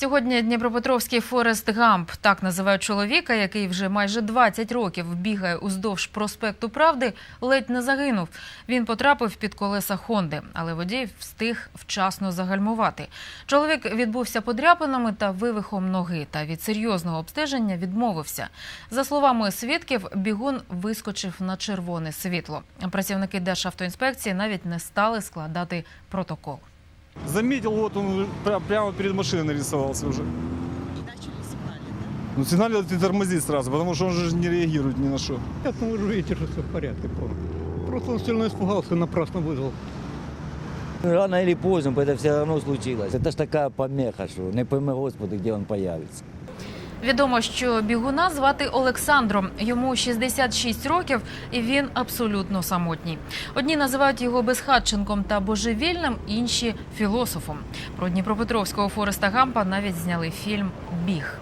Сьогодні Дніпропетровський Форест Гамп так називають чоловіка, який вже майже 20 років бігає уздовж проспекту Правди, ледь не загинув. Він потрапив під колеса Хонди, але водій встиг вчасно загальмувати. Чоловік відбувся подряпинами та вивихом ноги, та від серйозного обстеження відмовився. За словами свідків, бігун вискочив на червоне світло. Працівники Державтоінспекції навіть не стали складати протокол Заметил, вот он пря- прямо перед машиной нарисовался уже. И начали сигналить, да? Ну, сигналил ты тормозить сразу, потому что он же не реагирует ни на что. Нет, ну вы же видите, что все в порядке. Просто, просто он сильно испугался, напрасно вызвал. Рано или поздно бы это все равно случилось. Это ж такая помеха, что не пойми, Господи, где он появится. Відомо, що бігуна звати Олександром. Йому 66 років, і він абсолютно самотній. Одні називають його безхатченком та божевільним, інші філософом. Про Дніпропетровського Фореста Гампа навіть зняли фільм Біг.